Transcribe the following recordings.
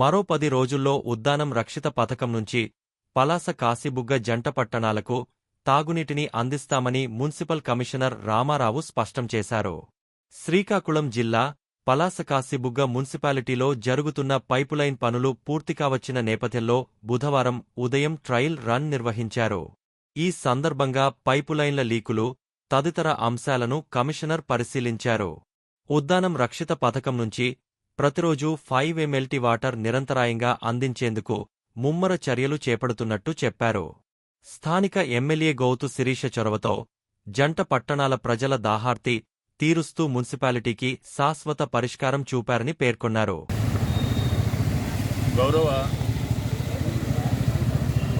మరో పది రోజుల్లో ఉద్దానం రక్షిత పథకం నుంచి పలాస కాశీబుగ్గ జంట పట్టణాలకు తాగునీటిని అందిస్తామని మున్సిపల్ కమిషనర్ రామారావు స్పష్టం చేశారు. శ్రీకాకుళం జిల్లా పలాస కాశీబుగ్గ మున్సిపాలిటీలో జరుగుతున్న పైపులైన్ పనులు పూర్తికావచ్చిన నేపథ్యంలో బుధవారం ఉదయం ట్రయల్ రన్ నిర్వహించారు. ఈ సందర్భంగా పైపులైన్ల లీకులు తదితర అంశాలను కమిషనర్ పరిశీలించారు. ఉద్దానం రక్షిత పథకం నుంచి ప్రతిరోజూ ఫైవ్ ఎంఎల్టీ వాటర్ నిరంతరాయంగా అందించేందుకు ముమ్మర చర్యలు చేపడుతున్నట్టు చెప్పారు. స్థానిక ఎమ్మెల్యే గౌతు శిరీష చొరవతో జంట పట్టణాల ప్రజల దాహార్తి తీరుస్తూ మున్సిపాలిటీకి శాశ్వత పరిష్కారం చూపారని పేర్కొన్నారు. గౌరవ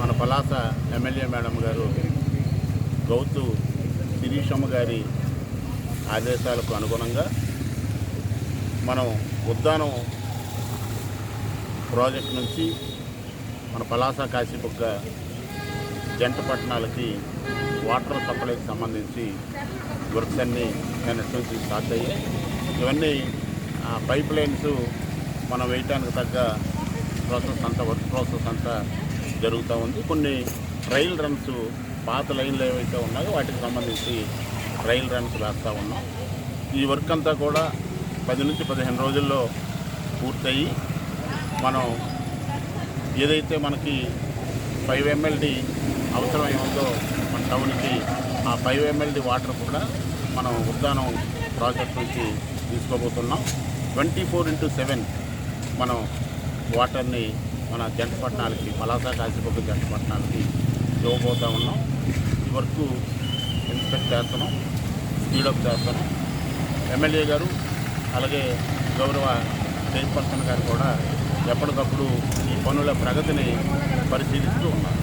మన పలాస ఎమ్మెల్యే మేడం గారు గౌతు శిరీషమ్మ గారి ఆదేశాలకు అనుగుణంగా మనం ఉద్దానం ప్రాజెక్ట్ నుంచి మన పలాస కాశీబుగ్గ జంట పట్టణాలకి వాటర్ సప్లైకి సంబంధించి వర్క్స్ అన్నీ నిన్నటి నుంచి స్టార్ట్ అయ్యాయి. ఇవన్నీ ఆ, పైప్ లైన్స్ మనం వేయటానికి తగ్గ ప్రాసెస్ అంతా వర్క్ ప్రాసెస్ అంతా జరుగుతూ ఉంది. కొన్ని రైల్ రన్స్ పాత లైన్లు ఏవైతే ఉన్నాయో వాటికి సంబంధించి రైల్ రన్స్ వేస్తూ ఉన్నాం. ఈ వర్క్ అంతా కూడా పది నుంచి పదిహేను రోజుల్లో పూర్తయి మనం ఏదైతే మనకి ఫైవ్ ఎంఎల్డి అవసరమై ఉందో మన టౌన్కి ఆ ఫైవ్ ఎంఎల్డి వాటర్ కూడా మనం ఉద్దానం ప్రాజెక్ట్ నుంచి తీసుకోబోతున్నాం. ట్వంటీ ఫోర్ ఇంటూ సెవెన్ మనం వాటర్ని మన జంట పట్టణాలకి పలాస కాశీపక్క జంట పట్టణాలకి ఇవ్వబోతూ ఉన్నాం. ఈ వర్క్ ఇన్స్పెక్ట్ చేస్తున్నాం స్పీడప్ చేస్తున్నాం. ఎమ్మెల్యే గారు అలాగే గౌరవ చైర్పర్సన్ గారు కూడా ఎప్పటికప్పుడు ఈ పనుల ప్రగతిని పరిశీలిస్తూ ఉన్నారు.